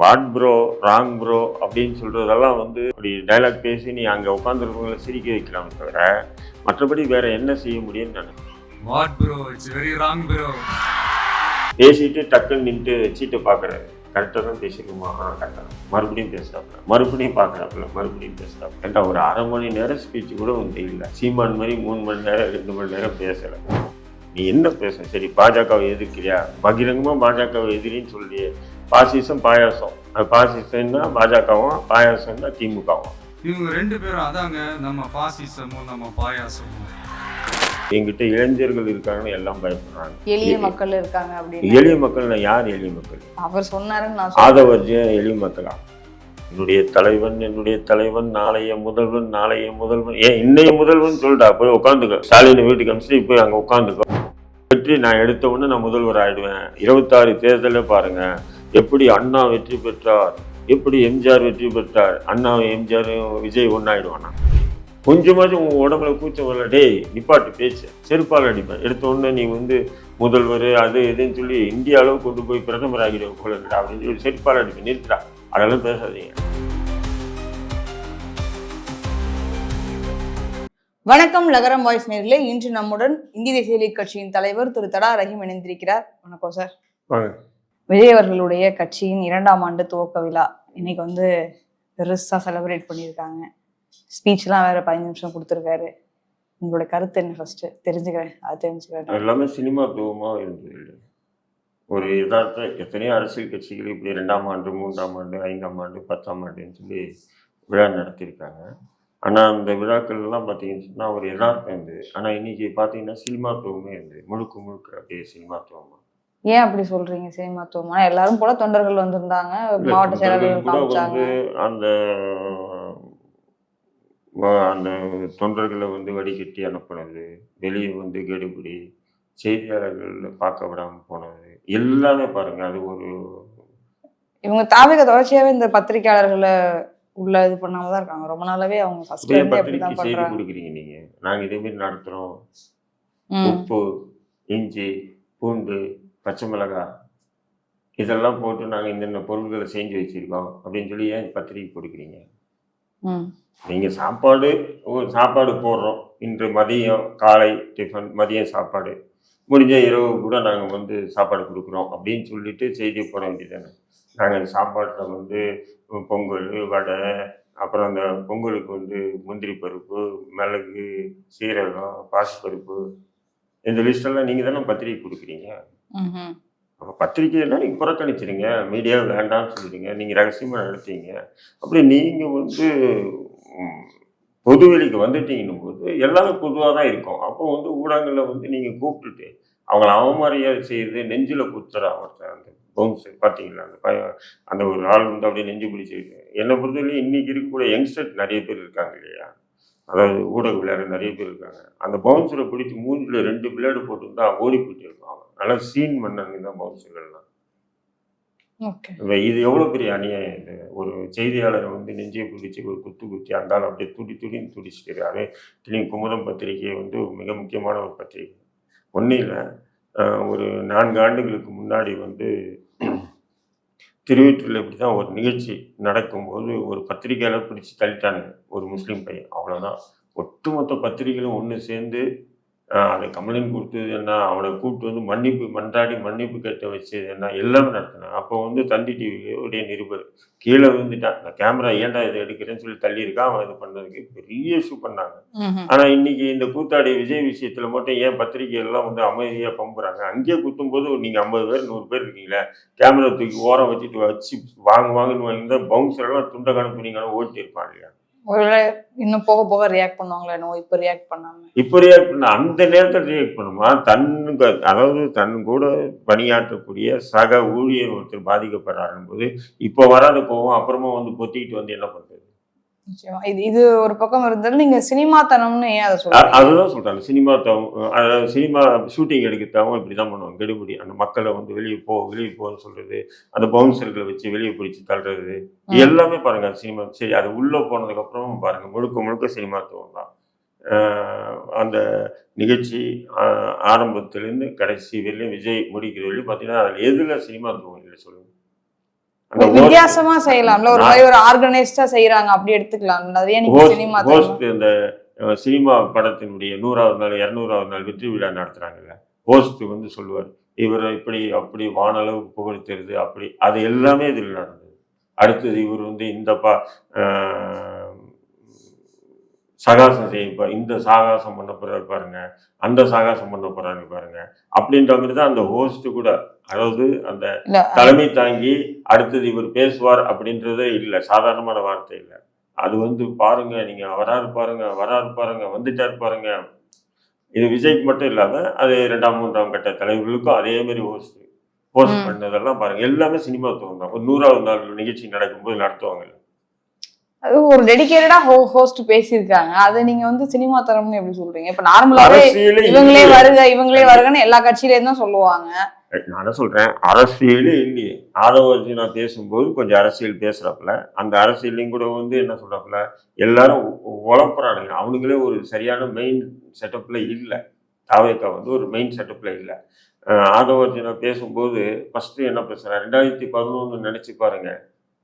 What bro wrong bro அப்படின்னு சொல்கிறதெல்லாம் வந்து இப்படி டைலாக் பேசி நீ அங்கே உட்காந்துருக்கவங்கள சிரிக்க வைக்கலாம் தவிர மற்றபடி வேற என்ன செய்ய முடியும்னு நினைக்கிறேன் what bro it's very wrong bro. பேசிட்டு டக்குன்னு நின்று சீட்டை பார்க்குறாரு. கரெக்டாக தான் பேசிருக்குமா? ஆ கரெக்டாக மறுபடியும் பேசுகிறாப்புல மறுபடியும் பார்க்குறாப்புல. மறுபடியும் பேசுகிறாப்புல ஏன்டா ஒரு அரை மணி நேரம் ஸ்பீச் கூட வந்து இல்லை. சீமான் மாதிரி மூணு மணி நேரம் ரெண்டு மணி நேரம் பேசலை. நீ என்ன பேச சரி பாஜகவை எதிர்க்கிறியா? பகிரங்கமாக பாஜகவை எதிரின்னு சொல்லி பாசிசம் பாயாசம். பாசிசம்னா பாஜகவும் பாயாசம்னா திமுகவும். இவங்க ரெண்டு பேரும் அதாங்க நம்ம பாசிசமும் நம்ம பாயாசமும். எங்கிட்ட இளைஞர்கள் இருக்காங்கன்னு எல்லாம் பயப்படுறாங்க. எளிய மக்கள் இருக்காங்க அப்படின்னு. எளிய மக்கள் நான் யார் எளிய மக்கள்? அவர் சொன்னாருன்னு நான் சொல்றேன். ஆதவர்ஜிய எளிய மக்களா? என்னுடைய தலைவன் என்னுடைய தலைவன் நாளைய முதல்வன் நாளைய முதல்வன். ஏன் இன்னைய முதல்வன் சொல்லிட்டா போய் உட்காந்துக்க ஸ்டாலின் வீட்டுக்கு அனுப்பிச்சு போய் அங்கே உட்காந்துக்கோ வெற்றி நான் எடுத்த உடனே நான் முதல்வர் ஆயிடுவேன். இருபத்தாறு தேர்தலில் பாருங்க. எப்படி அண்ணா வெற்றி பெற்றார்? எப்படி எம்ஜிஆர் வெற்றி பெற்றார்? அண்ணா எம்ஜிஆர் விஜய் ஒன்றாயிடுவானா கொஞ்சமாச்சும் உன் உடம்புல கூச்சம் வரல. டேய் நிப்பாட்டு பேச்சு. செருப்பால் அடிப்பேன் எடுத்த உடனே நீ வந்து முதல்வர் அது இதுன்னு சொல்லி இந்திய அளவு கொண்டு போய் பிரதமர் ஆகிடுவோம் போல இருக்குடா அப்படின்னு சொல்லி செருப்பால் அடிப்பேன் நிறுத்துடா. அதெல்லாம் பேசாதீங்க. வணக்கம் லகரம் வாய்ஸ் நேரிலே இன்று நம்முடன் இந்திய தேசிய கட்சியின் தலைவர் திரு தடா ரஹீம் இணைந்திருக்கிறார். வணக்கம் சார். வாங்க விஜய் அவர்களுடைய கட்சியின் இரண்டாம் ஆண்டு துவக்க விழா. இன்னைக்கு வந்து பெருசா செலிப்ரேட் பண்ணியிருக்காங்க. ஸ்பீச்லாம் வேற பதினஞ்சு நிமிஷம் கொடுத்துருக்காரு. உங்களோட கருத்து என்ன ஃபர்ஸ்ட் தெரிஞ்சுக்கிறேன். அது தெரிஞ்சுக்கிறேன். எல்லாமே சினிமாத்துவமாக இருந்தது. ஒரு யதார்த்த எத்தனையோ அரசியல் கட்சிகள் இப்படி ரெண்டாம் ஆண்டு மூன்றாம் ஆண்டு ஐந்தாம் ஆண்டு பத்தாம் ஆண்டுன்னு சொல்லி விழா நடத்தியிருக்காங்க. ஆனால் அந்த விழாக்கள்லாம் பார்த்தீங்கன்னு சொன்னால் ஒரு யதார்த்தம் இருந்து ஆனால் இன்னைக்கு பார்த்தீங்கன்னா சினிமாத்துவமே இருந்து முழுக்க முழுக்க அப்படியே சினிமாத்துவமாக ஏன் அப்படி சொல்றீங்க? சினிமாத்துவமா எல்லாரும் போல தொண்டர்கள் வந்திருந்தாங்க. மாவட்ட செயலாளர்கள் காமிச்சாங்க வந்து அந்த அந்த தொண்டர்களை வந்து வடிகட்டி அனுப்புனது வெளியே வந்து கெடுபிடி செய்தியாளர்கள் பார்க்க விடாம போனது எல்லாமே பாருங்க. அது ஒரு இவங்க தாவிக தொடர்ச்சியாவே இந்த பத்திரிக்கையாளர்களை உள்ள இது பண்ணாம தான் இருக்காங்க. ரொம்ப நாளாவே அவங்க பத்திரிக்கை அப்படிதான் செய்தி கொடுக்குறீங்க நீங்க. நாங்க இதே மாதிரி நடத்துறோம். உப்பு இஞ்சி பூண்டு பச்சை மிளகாய் இதெல்லாம் போட்டு நாங்கள் இந்தந்த பொருட்களை செஞ்சு வச்சிருக்கோம். அப்படின்னு சொல்லி ஏன் பத்திரிக்கை கொடுக்குறீங்க. நீங்கள் சாப்பாடு ஒரு சாப்பாடு போடுறோம். இன்று மதியம் காலை டிஃபன் மதியம் சாப்பாடு. முடிஞ்ச இரவு கூட நாங்கள் வந்து சாப்பாடு கொடுக்குறோம். அப்படின்னு சொல்லிட்டு செய்தி போட வேண்டியதானே நாங்கள் சாப்பாட்டில் வந்து பொங்கல் வடை அப்புறம் அந்த பொங்கலுக்கு வந்து முந்திரி பருப்பு மிளகு சீரகம் பாசிப்பருப்பு. இந்த லிஸ்டெல்லாம் நீங்கள் தானே பத்திரிக்கை கொடுக்குறீங்க. அப்போ பத்திரிகையெல்லாம் நீங்கள் புறக்கணிச்சிடுங்க. மீடியா வேண்டாம்னு சொல்லிடுங்க. நீங்கள் ரகசியமாக நடத்தீங்க அப்படி நீங்கள் வந்து பொதுவெளிக்கு வந்துட்டீங்கன்னும் போது எல்லாமே பொதுவாக தான் இருக்கும். அப்போ வந்து ஊடகங்களில் வந்து நீங்கள் கூப்பிட்டுட்டு அவங்கள அவமரியாதை செய்யுது நெஞ்சில் குத்துற ஒருத்தன் அந்த பவுன்ஸ் பார்த்தீங்களா அந்த பையன் அந்த ஒரு ஆள் வந்து அப்படியே நெஞ்சு பிடிச்சிருக்கு என்னை பொறுத்தவரையும் இன்னைக்கு இருக்கக்கூடிய யங்ஸ்டர் நிறைய பேர் இருக்காங்க இல்லையா? அதாவது ஊடக விளையாட நிறைய பேர் இருக்காங்க. அந்த பவுன்சரை பிடிச்சி மூஞ்சில் ரெண்டு பிளேடு போட்டுருந்தா ஓடி போயிட்டு இருப்பான் நல்லா சீன் பண்ணாங்க தான் ஓகே இப்ப இது எவ்வளோ பெரிய அநியாயம் இது? ஒரு செய்தியாளரை வந்து நெஞ்சை பிடிச்சி ஒரு குத்து குத்தி அந்த ஆள் அப்படியே துடி துடின்னு துடிச்சிட்டு அதே திரும்பி குமுதம் பத்திரிகை வந்து மிக முக்கியமான ஒரு பத்திரிகை. ஒன்றும் இல்லை. ஒரு நான்கு ஆண்டுகளுக்கு முன்னாடி வந்து திருவீட்டில் இப்படி தான் ஒரு நிகழ்ச்சி நடக்கும்போது ஒரு பத்திரிகையாளர் பிடிச்சி தள்ளிட்டானுங்க. ஒரு முஸ்லீம் பையன். அவ்வளோதான் ஒட்டுமொத்த பத்திரிகைகளும் ஒன்று சேர்ந்து அதை கம்ப்ளைண்ட் கொடுத்தது என்ன? அவனை கூப்பிட்டு வந்து மன்னிப்பு மன்றாடி மன்னிப்பு கேட்ட வச்சது என்ன? எல்லாமே நடத்தினாங்க அப்போ வந்து தந்தி டிவியுடைய நிருபர் கீழே விழுந்துட்டான். அந்த கேமரா ஏன்டா இதை எடுக்கிறேன்னு சொல்லி தள்ளியிருக்கான் அவன் இது பண்ணதுக்கு பெரிய இஷ்யூ பண்ணாங்க. ம்ஹும். ஆனா இன்னைக்கு இந்த கூத்தாடி விஜய் விஷயத்துல மட்டும் ஏன் பத்திரிகை எல்லாம் வந்து அமைதியா பம்புறாங்க? அங்கேயே குத்தும் போது நீங்க ஐம்பது பேர் நூறு பேர் இருக்கீங்களே? கேமரா தூக்கி ஓரம் வச்சுட்டு வச்சு வாங்க வாங்கன்னு வாங்கி பவுன்சர் எல்லாம் துண்டை கணப்புனீங்கன்னா ஓட்டி இருப்பான் இல்லையா? ஒருவேளை இன்னும் போக போக ரியாக்ட் பண்ணுவாங்களா என்னவோ இப்போ ரியாக்ட் பண்ணாம. இப்போ ரியாக்ட் பண்ண அந்த நேரத்தில் ரியாக்ட் பண்ணுமா? தன் அதாவது தன் கூட பணியாற்றக்கூடிய சக ஊழியர் ஒருத்தர் பாதிக்கப்படுறாருன்னு போது இப்போ வராத கோவம் அப்புறமா வந்து பொத்திக்கிட்டு வந்து என்ன பண்ணுறது இது இது ஒரு பக்கம் இருந்தாலும் நீங்க சினிமாத்தனம்னு ஏன் அதை சொல்றீங்க? அதுதான் சொல்றாங்க சினிமா தவம் அதாவது சினிமா ஷூட்டிங் எடுக்கிறதாவும் இப்படி தான் பண்ணுவாங்க. கெடுபிடி அந்த மக்களை வந்து வெளியே போ வெளியே போன்னு சொல்றது அந்த பவுன்சர்களை வச்சு வெளியே பிடிச்சி தள்ளுறது. எல்லாமே பாருங்க சினிமா சரி அது உள்ள போனதுக்கு அப்புறம் பாருங்க முழுக்க முழுக்க சினிமாத்துவம் தான். ஆஹ் அந்த நிகழ்ச்சி ஆரம்பத்திலேருந்து கடைசி வரையிலும் விஜய் முடிக்கிற வரையும் பார்த்தீங்கன்னா அதில் எதில் சினிமாத்துவம் இல்லை சொல்லுங்க. அந்த ஒரு வித்தியாசமா செய்யலாம்ல. ஒரு மாதிரி ஒரு ஆர்கனைஸ்டா செய்யறாங்க. அப்படி எடுத்துக்கலாம்ல. அதே நீங்க சினிமா ஹோஸ்ட் இந்த சினிமா படத்தினுடைய நூறாவது நாள் இரநூறாவது நாள் வெற்றி விழா நடத்துறாங்கல்ல. ஹோஸ்ட் வந்து சொல்லுவார் இவர் இப்படி அப்படி வானளவு புகழ் தெரியுது அப்படி அது எல்லாமே இதில் நடந்தது. அடுத்தது இவர் வந்து இந்த பா சகாசம் செய்ய இந்த சாகாசம் பண்ண போறாரு பாருங்க அந்த சாகாசம் பண்ண போறாரு பாருங்க அப்படின்ற மாதிரி தான் அந்த ஹோஸ்ட் கூட அதாவது அந்த தலைமை தாங்கி அடுத்தது இவர் பேசுவார் அப்படின்றதே இல்லை சாதாரணமான வார்த்தை இல்லை. அது வந்து பாருங்க நீங்க வராரு பாருங்க வராரு பாருங்க வந்துட்டாரு பாருங்க. இது விஜய்க்கு மட்டும் இல்லாம அது ரெண்டாம் மூன்றாம் கட்ட தலைவர்களுக்கும் அதே மாதிரி ஹோஸ்ட் போஸ்ட் ம். பண்ணதெல்லாம் பாருங்க. எல்லாமே சினிமா தான் ஒரு நூறாவது நாள் நிகழ்ச்சி நடக்கும்போது நடத்துவாங்க. ஒரு டெடிகேட்டடா ஹோஸ்ட் பேசியிருக்காங்க. அதை நீங்க வந்து சினிமா தரம்னு எப்படி சொல்றீங்க? இப்ப நார்மலாவே இவங்களே. வருக இவங்களே வருகன்னு எல்லா கட்சியிலேயும் தான் சொல்லுவாங்க. நான் என்ன சொல்றேன்? அரசியலே இல்லையே. ஆதவர்ஜி நான் பேசும்போது கொஞ்சம் அரசியல் பேசுறாப்புல. அந்த அரசியலையும் கூட வந்து என்ன சொல்றாப்புல? எல்லாரும் உழப்புறானுங்க அவனுங்களே ஒரு சரியான மெயின் செட்டப்ல இல்லை. தாவேக்கா வந்து ஒரு மெயின் செட்டப்ல இல்லை. ஆதவர்ஜி நான் பேசும்போது ஃபர்ஸ்ட் என்ன பேசுறேன் ரெண்டாயிரத்தி பதினொன்று நினைச்சு பாருங்க.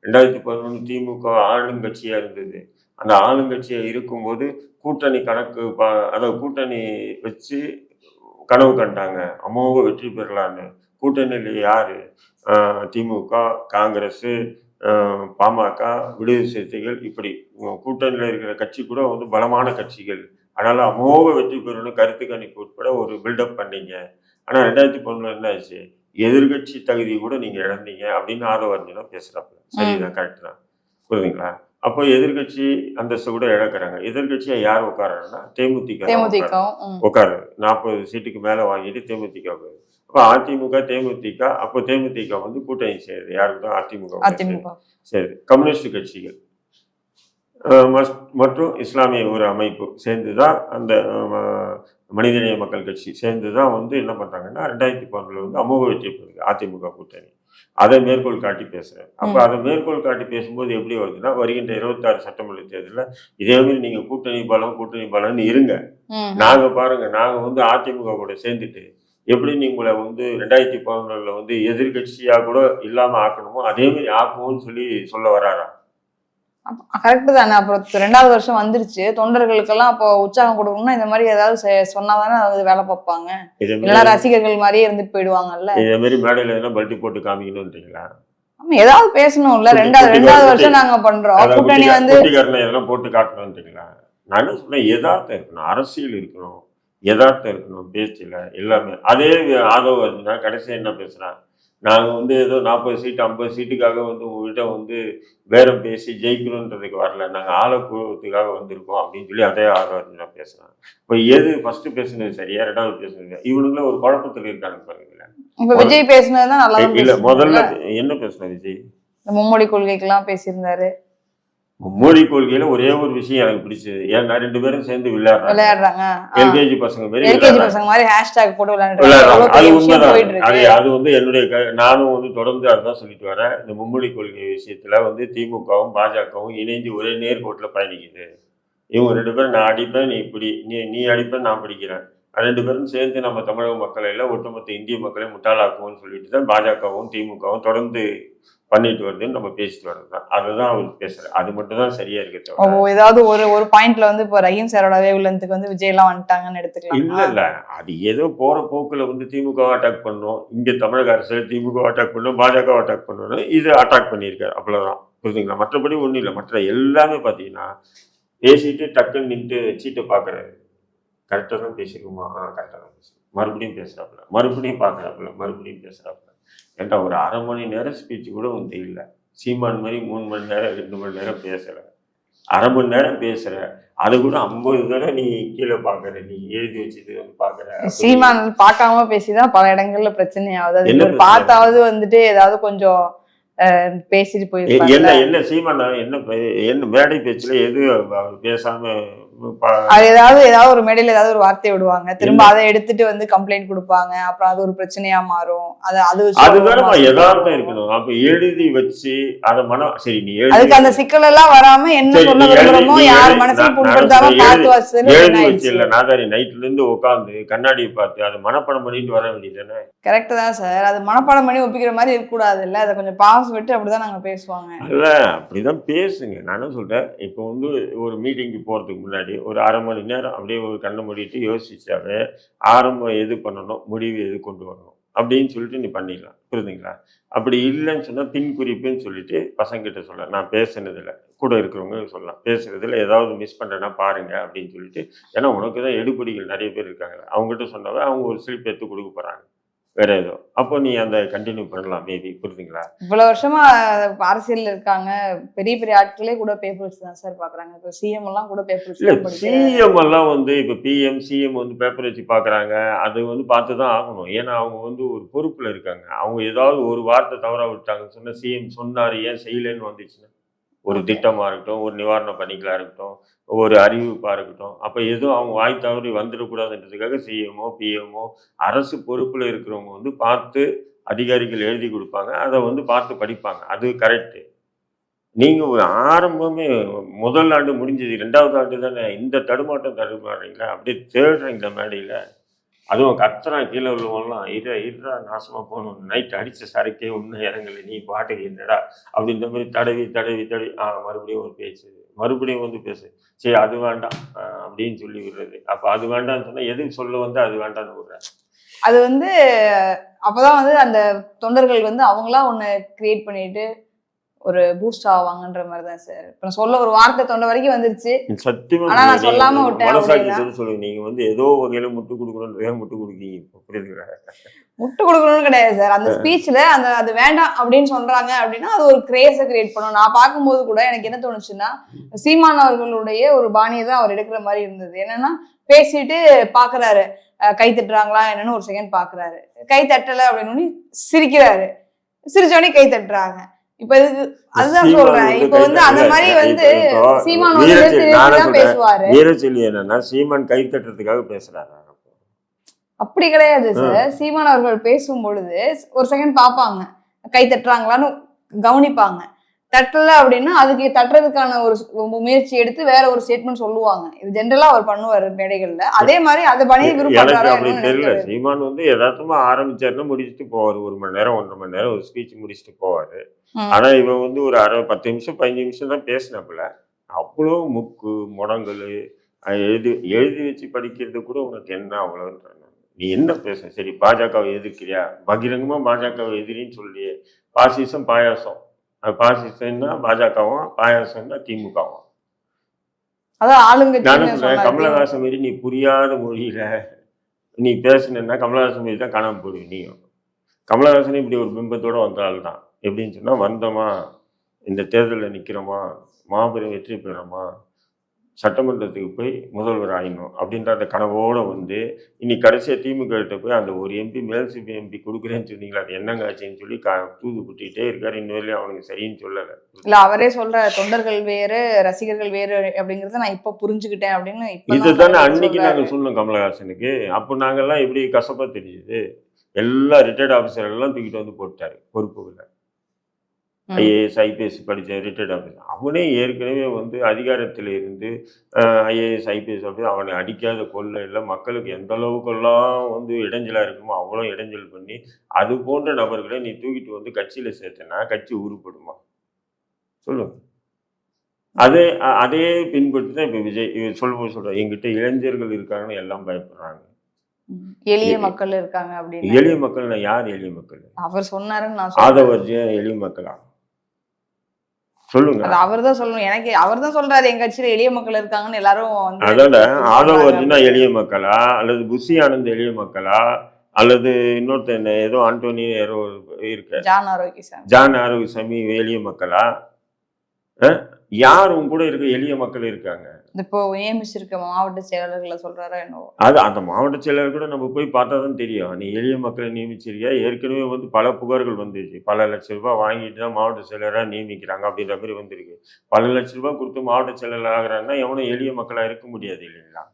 ரெண்டாயிரத்தி பதினொன்று திமுக ஆளுங்கட்சியாக இருந்தது. அந்த ஆளுங்கட்சியாக இருக்கும்போது கூட்டணி கணக்கு பா- அதாவது கூட்டணி வச்சு கனவு கண்டாங்க. அமோக வெற்றி பெறலான்னு. கூட்டணியில் யார்? திமுக காங்கிரஸ் பாமக விடுதலை சிறுத்தைகள் இப்படி. கூட்டணியில் இருக்கிற கட்சி கூட வந்து பலமான கட்சிகள். அதனால் அமோக வெற்றி பெறணும் கருத்து கணிப்பு உட்பட ஒரு பில்டப் பண்ணிங்க. ஆனால் ரெண்டாயிரத்தி பதினொன்று என்ன ஆச்சு எதிர்கட்சி தகுதி கூட நீங்க இழந்தீங்க அப்படின்னு ஆதவர்ஜனா பேசுறாப்புல. சரிதான் கரெக்ட் தான். புரியுதுங்களா? அப்போ எதிர்கட்சி அந்தஸ்து கூட இழக்கிறாங்க. எதிர்கட்சியா யார் உட்காராங்கன்னா தேமுதிக உட்காரு நாற்பது சீட்டுக்கு மேலே வாங்கிட்டு தேமுதிக உட்காருது. அப்போ அதிமுக தேமுதிக அப்போ தேமுதிக வந்து கூட்டணி சேருது. யாருக்கு தான் அதிமுக. சேருது. கம்யூனிஸ்ட் கட்சிகள். மற்றும் இஸ்லாமிய ஒரு அமைப்பு சேர்ந்து தான் அந்த மனிதநேய மக்கள் கட்சி சேர்ந்து தான் வந்து என்ன பண்ணுறாங்கன்னா ரெண்டாயிரத்தி பதினொன்றில் வந்து அமோக வெற்றி பெறுது அதிமுக கூட்டணி அதை மேற்கோள் காட்டி பேசுகிறேன் அப்போ. அதை மேற்கோள் காட்டி பேசும்போது எப்படி வருதுன்னா வருகின்ற இருபத்தாறு சட்டமன்ற தேர்தலில் இதே மாதிரி நீங்கள் கூட்டணி பலம் கூட்டணி பலம்னு இருங்க ம். நாங்க பாருங்க நாங்க வந்து அதிமுக கூட சேர்ந்துட்டு எப்படி நீங்களை வந்து ரெண்டாயிரத்தி பதினொன்றுல வந்து எதிர்கட்சியா கூட இல்லாம ஆக்கணுமோ அதே மாதிரி ஆக்குவோம்னு சொல்லி சொல்ல வராரா கரெக்ட் தானே. அப்புறம் ரெண்டாவது வருஷம் வந்துருச்சு. தொண்டர்களுக்கெல்லாம் அப்போ உற்சாகம் கொடுக்கணும்னா இந்த மாதிரி ஏதாவது சொன்னாதானே அது வேலை பார்ப்பாங்க. இல்லைன்னா ரசிகர்கள் மாதிரியே இருந்துட்டு போயிடுவாங்கல்ல. இதே மாதிரி மேடையில எதனா பல்ட்டி போட்டு காமிக்கணும்ன்றீங்களா? ஆமா ஏதாவது பேசணும்ல. ரெண்டாவது ரெண்டாவது வருஷம் நாங்க பண்றோம். கூட்டணி வந்து எதனா போட்டு காட்டணும்ன்றீங்களா? நான் என்ன சொன்னேன் யதார்த்தம் இருக்கணும். அரசியல் இருக்கணும். யதார்த்தம் இருக்கணும் பேச்சில். எல்லாமே. அதே ஆதவ வருதுன்னா கடைசி என்ன பேசுறான்? நாங்க வந்து ஏதோ நாற்பது சீட்டு ஐம்பது சீட்டுக்காக வந்து உங்கள்கிட்ட வந்து பேரம் பேசி ஜெயிக்கணுன்றதுக்கு வரல. நாங்க ஆளக்கூறதுக்காக வந்திருக்கோம் அப்படின்னு சொல்லி அதே ஆதவ பேசுறான் இப்போ எது ஃபர்ஸ்ட் பேசுனது சரியா ரெண்டாவது பேசுனது இவனுங்கள ஒரு குழப்பத்தில் இருக்காங்க பாருங்களேன். விஜய் நல்லா தான் இல்ல? முதல்ல என்ன பேசுன விஜய்? மும்மொழி கொள்கைக்கெல்லாம் பேசியிருந்தாரு. மோடி கொள்கையில ஒரே ஒரு விஷயம் எனக்கு பிடிச்சது. ஏன்னா ரெண்டு பேரும் சேர்ந்து விளையாடுறாங்க. விளையாடுறாங்க. எல்கேஜி பசங்க மாதிரி எல்கேஜி. பசங்க மாதிரி ஹேஷ்டாக் போட்டு விளையாடுறாங்க. அது உண்மைதான். அது அது வந்து என்னுடைய நானும் வந்து தொடர்ந்து அதுதான் சொல்லிட்டு வரேன். இந்த மும்மொழி கொள்கை விஷயத்துல வந்து திமுகவும் பாஜகவும் இணைந்து ஒரே நேர்கோட்டுல பயணிக்குது. இவங்க ரெண்டு பேரும் நான் அடிப்பேன் நீ இப்படி நீ நீ அடிப்பேன் நான் பிடிக்கிறேன். ரெண்டு பேரும் சேர்ந்து நம்ம தமிழக மக்களை எல்லாம் ஒட்டுமொத்த இந்திய மக்களை முட்டாளாக்குவோம்னு சொல்லிட்டு தான் பாஜகவும் திமுகவும் தொடர்ந்து பண்ணிட்டு வருதுன்னு நம்ம பேசிட்டு வர்றது தான் அதுதான் அவர் பேசுறாரு அது மட்டும் தான் சரியா இருக்கு ஓ, ஏதாவது ஒரு ஒரு பாயிண்ட்ல வந்து இப்போ ரஹீம் சாரோட வேவ்லென்த்துக்கு வந்து விஜய் எல்லாம் வந்துட்டாங்கன்னு இல்ல எடுத்துக்கலாம். இல்ல அது ஏதோ போற போக்குல வந்து திமுக அட்டாக் பண்ணோம். இங்க தமிழக அரசு திமுக அட்டாக் பண்ணோம் பாஜக அட்டாக் பண்ணணும் இது அட்டாக் பண்ணியிருக்காரு. அவ்வளவுதான். புரியுதுங்களா மற்றபடி ஒண்ணும் இல்லை. மற்ற எல்லாமே பாத்தீங்கன்னா பேசிட்டு டக்குன்னு நின்று சீட்டை பாக்குறாரு. கரெக்டாக தான் பேசிருக்குமா ஆ கரெக்டாக தான் பேசுறோம் மறுபடியும் பேசுறாப்புல. மறுபடியும் பார்க்குறாப்புல மறுபடியும் பேசுறாப்புல. ஏன்டா ஒரு அரை மணி நேரம் ஸ்பீச் கூட வந்து இல்லை. சீமான் மாதிரி மூணு மணி நேரம் ரெண்டு மணி நேரம் பேசல அரை மணி நேரம் பேசுற. அது கூட ஐம்பது தடவை நீ கீழே பாக்குற. நீ எழுதி வச்சது வந்து பாக்குற. சீமான் பார்க்காம பேசிதான் பல இடங்கள்ல பிரச்சனை? ஆகுது? பார்த்தாவது வந்துட்டு ஏதாவது கொஞ்சம் பேசிட்டு போயிருப்பாங்க என்ன என்ன சீமான் என்ன என்ன மேடை பேச்சுல எது பேசாம அது ஏதாவது ஏதாவது ஒரு மேடையில ஏதாவது ஒரு வார்த்தை விடுவாங்க. திரும்ப அதை எடுத்துட்டு வந்து கம்ப்ளைண்ட் கொடுப்பாங்க. அப்புறம் அது ஒரு பிரச்சனையா மாறும். அது அது வச்சு அதுதானே யதார்த்தம் இருக்கணும். அப்ப எழுதி வச்சு அத மனம் சரி நீ அதுக்கு அந்த சிக்கல் எல்லாம் வராம என்ன சொல்ல விரும்புறோமோ யார் மனசையும் புண்படுத்தாம பார்த்து வச்சது எழுதி வச்சு இல்ல நாதாரி நைட்ல இருந்து உட்காந்து கண்ணாடியை பார்த்து அதை மனப்படம் பண்ணிட்டு வர வேண்டியதுதானே? கரெக்ட் தான் சார் அது மனப்பாடம் பண்ணி ஒப்பிக்கிற மாதிரி இருக்கக்கூடாது இல்ல அதை கொஞ்சம் பாஸ் விட்டு அப்படிதான் நாங்க பேசுவாங்க. இல்ல அப்படிதான் பேசுங்க. நான் என்ன சொல்றேன்? இப்போ வந்து ஒரு மீட்டிங்க்கு போறதுக்கு முன்னாடி ஒரு அரை மணி நேரம் அப்படியே ஒரு கண்ணை மூடிட்டு யோசிச்சாவே ஆரம்பம் எது பண்ணணும் முடிவு எது கொண்டு வரணும் அப்படின்னு சொல்லிட்டு நீ பண்ணிடலாம் புரியுதுங்களா அப்படி இல்லைன்னு சொன்னால் பின் குறிப்புன்னு சொல்லிட்டு பசங்கிட்ட சொல்ல நான் பேசுனதில் கூட இருக்கிறவங்க சொல்லலாம். பேசுகிறதில் ஏதாவது மிஸ் பண்ணுறேன்னா பாருங்க அப்படின்னு சொல்லிட்டு. ஏன்னா உனக்கு தான் எடுபடிகள் நிறைய பேர் இருக்காங்க. அவங்ககிட்ட சொன்னாவே அவங்க ஒரு ஸ்லிப் எடுத்து கொடுக்க போகிறாங்க வேற ஏதோ. அப்போ நீ அந்த கண்டினியூ பண்ணலாம் மேபி புரியுதுங்களா இவ்வளவு வருஷமா அரசியல்ல இருக்காங்க. பெரிய பெரிய ஆட்களே கூட பேப்பர்ஸ் தான் சார் பாக்குறாங்க. இப்போ சிஎம் எல்லாம் கூட பேப்பர்ஸ் இல்ல சிஎம் எல்லாம் வந்து இப்ப பிஎம் சிஎம் வந்து பேப்பர் வச்சு பாக்குறாங்க. அது வந்து பார்த்து தான் ஆகணும். ஏன்னா அவங்க வந்து ஒரு பொறுப்புல இருக்காங்க. அவங்க ஏதாவது ஒரு வார்த்தை தவறா விட்டாங்கன்னு சொன்னா சிஎம் சொன்னாரு ஏன் செய்யலைன்னு வந்துச்சுன்னா? ஒரு Okay. திட்டமா இருக்கட்டும் ஒரு நிவாரண பணிகளா இருக்கட்டும் ஒரு அறிவிப்பா இருக்கட்டும் அப்ப எதுவும் அவங்க வாய் தவறி வந்துடக்கூடாதுன்றதுக்காக சிஎம்ஓ பிஎம்ஓ அரசு பொறுப்புல இருக்கிறவங்க வந்து பார்த்து அதிகாரிகள் எழுதி கொடுப்பாங்க அதை வந்து பார்த்து படிப்பாங்க. அது கரெக்டு நீங்க ஒரு ஆரம்பமே முதல் ஆண்டு முடிஞ்சது ரெண்டாவது ஆண்டு தானே இந்த தடுமாட்டம் தடுமாறீங்களா? அப்படியே தேடுறீங்க மேடையில? அதுவும் கத்துறான் கீழே உள்ளவங்களாம் இர இருடா நாசமாக போகணும். நைட் அடித்த சரக்கே ஒன்றும் இறங்கல. நீ பாட்டுக்கு என்னடா? அப்படின்ற மாதிரி தடவி தடவி தடவி ஆ மறுபடியும் ஒரு பேச்சு மறுபடியும் வந்து பேசு. சரி அது வேண்டாம். அப்படின்னு சொல்லி விடுறது. அப்போ அது வேண்டாம்னு சொன்னால் எதுக்கு சொல்ல வந்து அது வேண்டாம்னு விடுறேன் அது வந்து அப்போதான் வந்து அந்த தொண்டர்கள் வந்து அவங்களா ஒன்று கிரியேட் பண்ணிட்டு ஒரு பூஸ்ட் ஆவாங்கன்ற மாதிரி தான் சார் இப்ப நான் சொல்ல ஒரு வார்த்தை தொண்டை வரைக்கும் வந்துருச்சு. சத்தியமா ஆனா நான் சொல்லாம விட்டேன் சொல்லுங்க. நீங்க வந்து ஏதோ வகையில முட்டு கொடுக்கணும் ஏன் முட்டு கொடுக்கீங்க புரியுதுங்களா? முட்டு கொடுக்கணும்னு கிடையாது சார் அந்த ஸ்பீச்ல அந்த அது வேண்டாம் அப்படின்னு சொல்றாங்க அப்படின்னா அது ஒரு கிரேஸை கிரியேட் பண்ணும். நான் பார்க்கும்போது கூட எனக்கு என்ன தோணுச்சுன்னா சீமான் அவர்களுடைய ஒரு பாணியை தான் அவர் எடுக்கிற மாதிரி இருந்தது. என்னன்னா பேசிட்டு பாக்குறாரு கை தட்டுறாங்களா என்னன்னு ஒரு செகண்ட் பாக்குறாரு கை தட்டல அப்படின்னு சிரிக்கிறாரு. சிரிச்சோடனே கை தட்டுறாங்க. இப்ப அதுதான் சொல்றேன். இப்ப வந்து அந்த. மாதிரி வந்து சீமான் வந்து. பேசுவாரு. என்னன்னா சீமான் கை தட்டுறதுக்காக பேசுறாரு. அப்படி கிடையாது சார். சீமான் அவர்கள் பேசும் பொழுது ஒரு செகண்ட் பார்ப்பாங்க. கை தட்டுறாங்களான்னு கவனிப்பாங்க. தட்டல அப்படின்னா அதுக்கு தட்டுறதுக்கான ஒரு முயற்சி எடுத்து வேற ஒரு ஸ்டேட்மெண்ட் சொல்லுவாங்க. இது ஜென்ரலா அவர் பண்ணுவாரு மேடைகள்ல. அதே மாதிரி அதை பண்ணி என்னன்னு தெரியல. சீமான் வந்து யதார்த்தமா ஆரம்பிச்சாருன்னா முடிச்சுட்டு போவார். ஒரு மணி நேரம் ஒன்றரை மணி நேரம் ஒரு ஸ்பீச் முடிச்சுட்டு போவாரு. ஆனா இவன் வந்து ஒரு அரை பத்து நிமிஷம் பதினஞ்சு நிமிஷம் தான் பேசினாப்புல. அவ்வளோ முக்கு முடங்கல் எழுதி எழுதி வச்சு படிக்கிறது கூட உனக்கு என்ன அவ்வளோன்ற நீ என்ன பேச சரி பாஜகவை எதிர்க்கிறியா? பகிரங்கமா பாஜகவை எதிரின்னு சொல்லி பாசிசம் பாயாசம். பாசிசம்னா பாஜகவும் பாயாசம்னா திமுகவும் அதான் கமலஹாசன் மாரி நீ புரியாத மொழியில நீ பேசுனேன்னா கமலஹாசன் மாரி தான் காணாம போடுவ நீயும். கமலஹாசன் இப்படி ஒரு பிம்பத்தோட வந்த ஆள் தான் எப்படின்னு சொன்னா வந்தோமா? இந்த தேர்தலில் நிக்கிறோமா? மாபெரும் வெற்றி பெறோமா சட்டமன்றத்துக்கு போய் முதல்வர் ஆயிடணும் அப்படின்ற அந்த கனவோட வந்து இன்னைக்கு கடைசியா திமுக கிட்ட போய் அந்த ஒரு எம்பி மேல் சிபி எம்பி கொடுக்குறேன்னு சொன்னீங்களா அது என்னங்க ஆச்சுன்னு சொல்லி கா தூது குட்டிகிட்டே இருக்காரு இன்னும் வரையிலும் அவனுக்கு சரின்னு சொல்லலை இல்ல அவரே சொல்ற தொண்டர்கள் வேறு ரசிகர்கள் வேறு அப்படிங்கறத நான் இப்ப புரிஞ்சுக்கிட்டேன் அப்படின்னு இதுதானே அன்னைக்கு. நாங்கள் சொன்னோம் கமலஹாசனுக்கு அப்போ நாங்கெல்லாம் எப்படி கசப்பா தெரியுது எல்லா ரிட்டையர்ட் ஆஃபீஸர் எல்லாம் தூக்கிட்டு வந்து போட்டாரு பொறுப்புகளை. ஐஏஎஸ் ஐபிஎஸ் படித்த ரிட்டையர்ட் ஆஃபீஸர். அவனே ஏற்கனவே வந்து அதிகாரத்தில் இருந்து ஐஏஎஸ் ஐபிஎஸ் ஆஃபீஸர் அவனை அடிக்காத கொள்ள இல்லை. மக்களுக்கு எந்த அளவுக்கெல்லாம் வந்து இடைஞ்சலாக இருக்குமோ அவ்வளோ இடைஞ்சல் பண்ணி அது போன்ற நபர்களை நீ தூக்கிட்டு வந்து கட்சியில் சேர்த்தனா கட்சி உருப்படுமா? சொல்லுங்க அதே அதே பின்பற்றி தான் இப்போ விஜய் இவர் சொல்லும்போது சொல்கிறேன் எங்கிட்ட இளைஞர்கள் இருக்காங்கன்னு எல்லாம் பயப்படுறாங்க. எளிய மக்கள் இருக்காங்க அப்படின்னு. எளிய மக்கள்னா யார் எளிய மக்கள்? அவர் சொன்னாருன்னு நான் ஆதவர்ஜியம் எளிய மக்களா? சொல்லுங்க. அது அவர் தான் சொல்லணும். எனக்கு அவர் தான் சொல்றாரு எங்க கட்சியில எளிய மக்கள் இருக்காங்கன்னு எல்லாரும் அதோட ஆதவ. அர்ஜுனா எளிய மக்களா? அல்லது புஷி ஆனந்த் எளிய மக்களா? அல்லது இன்னொருத்தன் ஏதோ ஆண்டோனி யாரோ இருக்கு ஜான் ஆரோக்கியசாமி ஜான் ஆரோக்கியசாமி எளிய மக்களா? யார் உன் கூட இருக்க எளிய மக்கள் இருக்காங்க? இப்போ நியமிச்சிருக்க மாவட்ட செயலாளர்களை சொல்றாரா என்னவோ? அது அந்த மாவட்ட செயலர் கூட நம்ம போய் பார்த்தா தான் தெரியும். நீ எளிய மக்களை நியமிச்சிருக்கியா? ஏற்கனவே வந்து பல புகார்கள் வந்துருச்சு. பல லட்ச ரூபாய் வாங்கிட்டு தான் மாவட்ட செயலராக நியமிக்கிறாங்க அப்படின்ற மாதிரி வந்திருக்கு. பல லட்ச ரூபாய் கொடுத்து மாவட்ட செயலர் ஆகிறான்னா எவனும் எளிய மக்களாக இருக்க முடியாது இல்லைங்களா.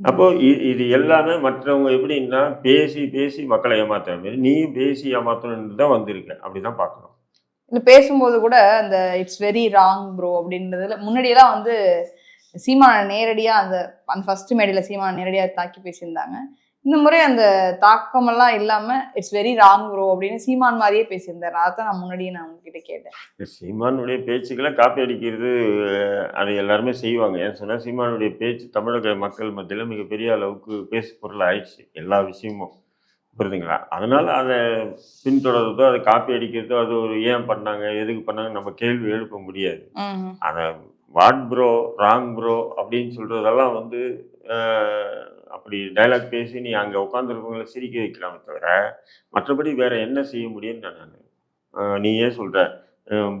அப்போ இது எல்லாமே மற்றவங்க எப்படின்னா பேசி பேசி மக்களை ஏமாத்துற மாதிரி. நீயும் பேசி ஏமாத்தணும்னு தான் வந்திருக்க. அப்படிதான் பார்க்கணும். இந்த பேசும்போது கூட அந்த இட்ஸ் வெரி ராங் ப்ரோ அப்படின்றதுல முன்னாடியெல்லாம் வந்து சீமான நேரடியாக அந்த அந்த ஃபர்ஸ்ட் மேடையில் சீமான நேரடியாக தாக்கி பேசியிருந்தாங்க. இந்த முறை அந்த தாக்கமெல்லாம் இல்லாம இட்ஸ் வெரி ராங் ப்ரோ அப்படின்னு சீமான் மாதிரியே பேசியிருந்தாரு. அதான் நான் முன்னாடியே நான் உங்ககிட்ட கேட்டேன். சீமானுடைய பேச்சுக்களை காப்பி அடிக்கிறது அதை எல்லாருமே செய்வாங்க. ஏன் சொன்னால் சீமானுடைய பேச்சு தமிழக மக்கள் மத்தியில் மிகப்பெரிய அளவுக்கு பேசு பொருள் ஆயிடுச்சு எல்லா விஷயமும். புரியுதுங்களா? அதனால அதை பின்தொடர்றதோ அதை காப்பி அடிக்கிறதோ அது ஒரு ஏன் பண்ணாங்க எதுக்கு பண்ணாங்க நம்ம கேள்வி எழுப்ப முடியாது. அதை வாட் ப்ரோ ராங் ப்ரோ அப்படின்னு சொல்கிறதெல்லாம் வந்து அப்படி டைலாக் பேசி நீ அங்கே உட்காந்துருக்கவங்கள சிரிக்க வைக்கலாமே தவிர மற்றபடி வேற என்ன செய்ய முடியும்னு நான் நீ ஏன் சொல்கிற